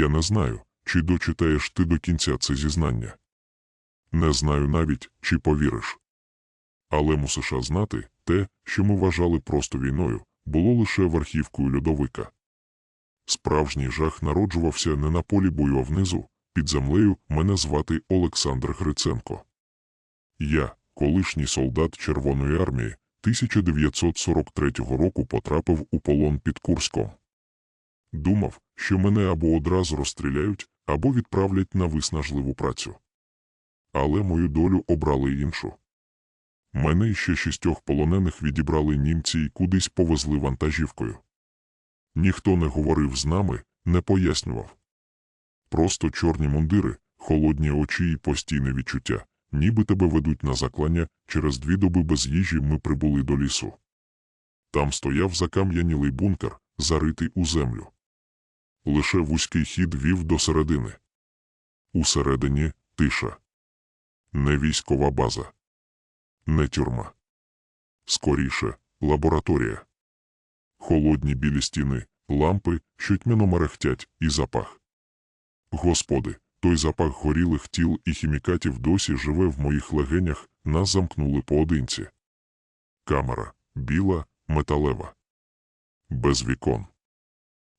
Я не знаю, чи дочитаєш ти до кінця це зізнання. Не знаю навіть, чи повіриш. Але мусиш знати, те, що ми вважали просто війною, було лише верхівкою льодовика. Справжній жах народжувався не на полі бою, а внизу, під землею мене звати Олександр Гриценко. Я, колишній солдат Червоної армії, 1943 року потрапив у полон під Курском. Думав, що мене або одразу розстріляють, або відправлять на виснажливу працю. Але мою долю обрали іншу. Мене і ще шістьох полонених відібрали німці і кудись повезли вантажівкою. Ніхто не говорив з нами, не пояснював. Просто чорні мундири, холодні очі і постійне відчуття, ніби тебе ведуть на заклання, через дві доби без їжі ми прибули до лісу. Там стояв закам'янілий бункер, заритий у землю. Лише вузький хід вів до середини. Усередині тиша. Не військова база. Не тюрма. Скоріше лабораторія. Холодні білі стіни, лампи, що тьмяно мерехтять, і запах. Господи, той запах горілих тіл і хімікатів досі живе в моїх легенях, нас замкнули поодинці. Камера біла, металева. Без вікон.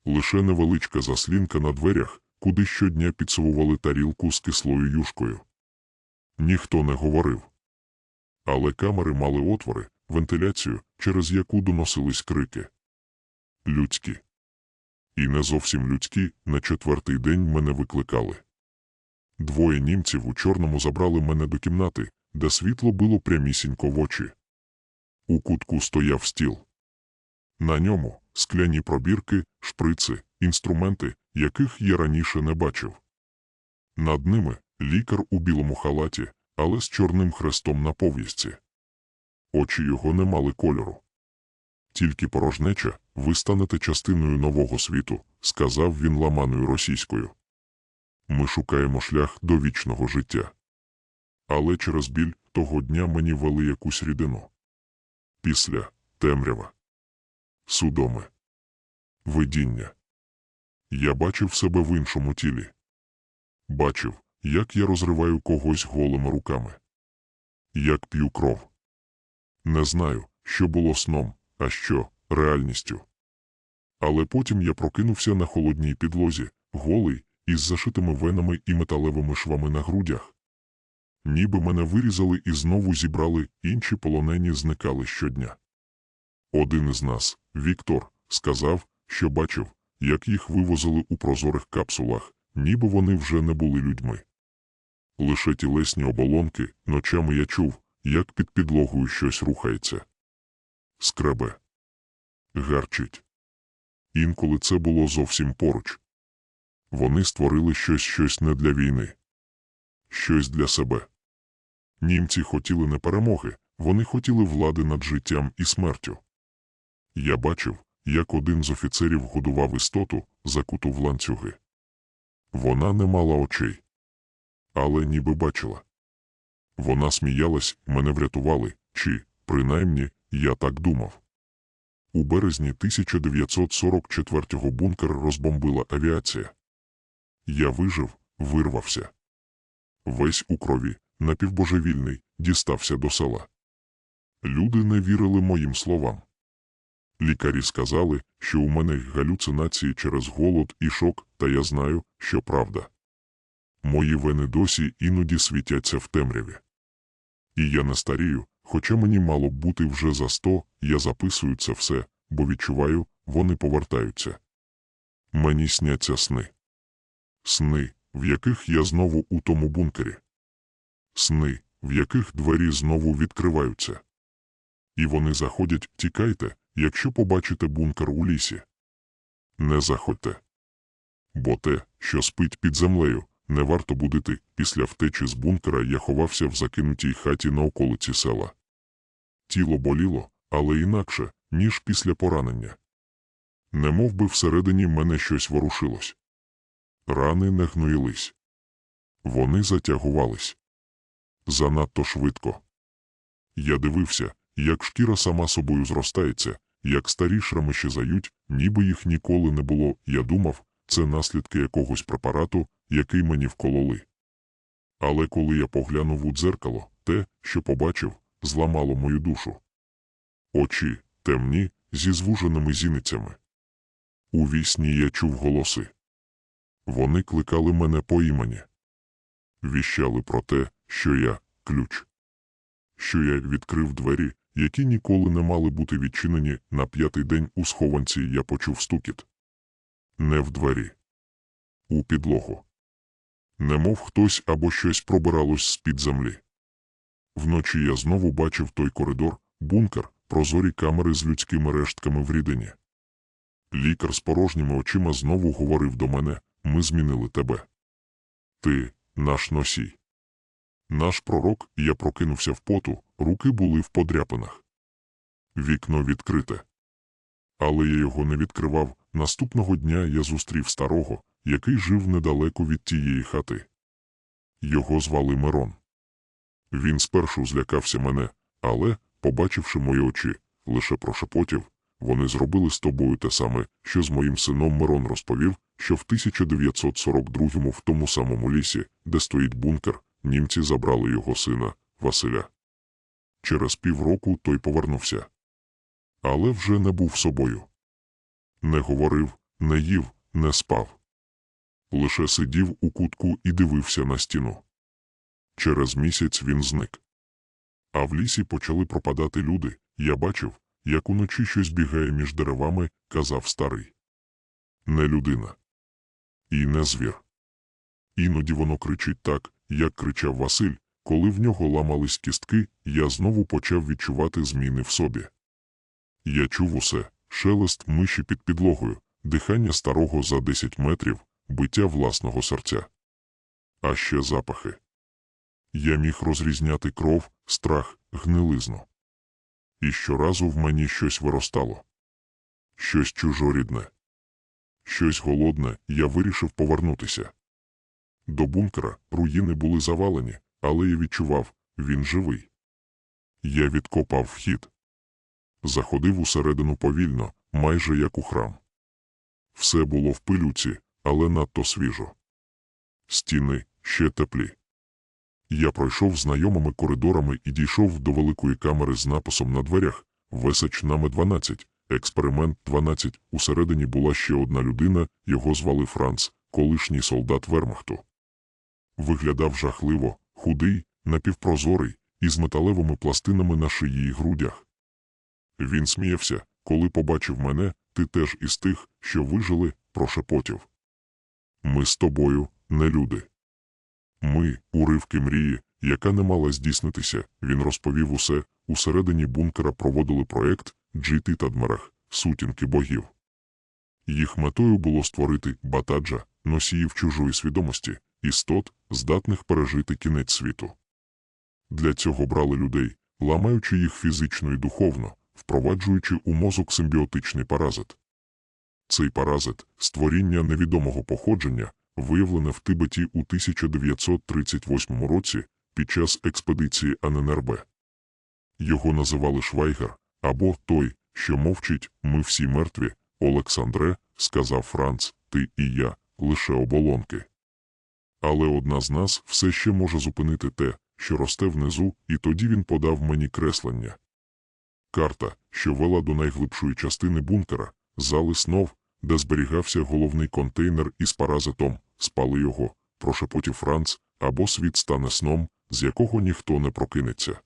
Лише невеличка заслінка на дверях, куди щодня підсовували тарілку з кислою юшкою. Ніхто не говорив. Але камери мали отвори, вентиляцію, через яку доносились крики. Людські. І не зовсім людські, на четвертий день мене викликали. Двоє німців у чорному забрали мене до кімнати, де світло било прямісінько в очі. У кутку стояв стіл. На ньому скляні пробірки, шприци, інструменти, яких я раніше не бачив. Над ними лікар у білому халаті, але з чорним хрестом на пов'язці. Очі його не мали кольору. Тільки порожнеча, ви станете частиною нового світу, сказав він ламаною російською. Ми шукаємо шлях до вічного життя. Але через біль того дня мені вели якусь рідину. Після темрява. Судоми. Видіння. Я бачив себе в іншому тілі. Бачив, як я розриваю когось голими руками. Як п'ю кров. Не знаю, що було сном, а що реальністю. Але потім я прокинувся на холодній підлозі, голий, із зашитими венами і металевими швами на грудях. Ніби мене вирізали і знову зібрали, інші полонені зникали щодня. Один із нас, Віктор, сказав, що бачив, як їх вивозили у прозорих капсулах, ніби вони вже не були людьми. Лише тілесні оболонки, ночами я чув, як під підлогою щось рухається. Скребе. Гарчить. Інколи це було зовсім поруч. Вони створили щось щось не для війни, щось для себе. Німці хотіли не перемоги, вони хотіли влади над життям і смертю. Я бачив, як один з офіцерів годував істоту, закуту в ланцюги. Вона не мала очей, але ніби бачила. Вона сміялась, мене врятували, чи, принаймні, я так думав. У березні 1944-го бункер розбомбила авіація. Я вижив, вирвався. Весь у крові, напівбожевільний, дістався до села. Люди не вірили моїм словам. Лікарі сказали, що у мене галюцинації через голод і шок, та я знаю, що правда. Мої вени досі іноді світяться в темряві. І я не старію, хоча мені мало б бути вже за сто, я записую це все, бо відчуваю, вони повертаються. Мені сняться сни. Сни, в яких я знову у тому бункері. Сни, в яких двері знову відкриваються. І вони заходять, тікайте, якщо побачите бункер у лісі. Не заходьте. Бо те, що спить під землею, не варто будити. Після втечі з бункера я ховався в закинутій хаті на околиці села. Тіло боліло, але інакше, ніж після поранення. Не мов би всередині мене щось ворушилось. Рани не гноїлись. Вони затягувались. Занадто швидко. Я дивився, як шкіра сама собою зростається, як старі шрами щезають, ніби їх ніколи не було. Я думав, це наслідки якогось препарату, який мені вкололи. Але коли я поглянув у дзеркало, те, що побачив, зламало мою душу. Очі темні, зі звуженими зіницями. У вісні я чув голоси. Вони кликали мене по імені. Віщали про те, що я ключ. Що я відкрив двері, які ніколи не мали бути відчинені на п'ятий день у схованці я почув стукіт. Не в двері. У підлогу. Немов хтось або щось пробиралось з-під землі. Вночі я знову бачив той коридор, бункер, прозорі камери з людськими рештками в рідині. Лікар з порожніми очима знову говорив до мене ми змінили тебе. Ти наш носій. Наш пророк, я прокинувся в поту, руки були в подряпинах. Вікно відкрите. Але я його не відкривав. Наступного дня я зустрів старого, який жив недалеко від тієї хати. Його звали Мирон. Він спершу злякався мене, але, побачивши мої очі, лише прошепотів, вони зробили з тобою те саме, що з моїм сином Мирон розповів, що в 1942-му в тому самому лісі, де стоїть бункер, німці забрали його сина, Василя. Через півроку той повернувся. Але вже не був собою. Не говорив, не їв, не спав. Лише сидів у кутку і дивився на стіну. Через місяць він зник. А в лісі почали пропадати люди. Я бачив, як уночі щось бігає між деревами, казав старий. Не людина. І не звір. Іноді воно кричить так, як кричав Василь, коли в нього ламались кістки, я знову почав відчувати зміни в собі. Я чув усе шелест миші під підлогою, дихання старого за 10 метрів, биття власного серця. А ще запахи. Я міг розрізняти кров, страх, гнилизну. І щоразу в мені щось виростало. Щось чужорідне. Щось голодне, я вирішив повернутися. До бункера руїни були завалені, але я відчував, він живий. Я відкопав вхід. Заходив усередину повільно, майже як у храм. Все було в пилюці, але надто свіжо. Стіни ще теплі. Я пройшов знайомими коридорами і дійшов до великої камери з написом на дверях Весач нами 12, експеримент 12. Усередині була ще одна людина, його звали Франц, колишній солдат Вермахту. Виглядав жахливо, худий, напівпрозорий, із металевими пластинами на шиї й грудях. Він сміявся, коли побачив мене, ти теж із тих, що вижили, прошепотів. Ми з тобою, не люди. Ми, уривки мрії, яка не мала здійснитися, він розповів усе, усередині бункера проводили проект «Джити Тадмарах, сутінки богів. Їх метою було створити батаджа, носіїв чужої свідомості, істот, здатних пережити кінець світу. Для цього брали людей, ламаючи їх фізично і духовно, впроваджуючи у мозок симбіотичний паразит. Цей паразит, створіння невідомого походження, виявлене в Тибеті у 1938 році під час експедиції АННРБ. Його називали Швайгер, або той, що мовчить, ми всі мертві, Олександре, сказав Франц, ти і я, лише оболонки. Але одна з нас все ще може зупинити те, що росте внизу, і тоді він подав мені креслення. Карта, що вела до найглибшої частини бункера, зали снов, де зберігався головний контейнер із паразитом, спали його, прошепотів Франц, або світ стане сном, з якого ніхто не прокинеться.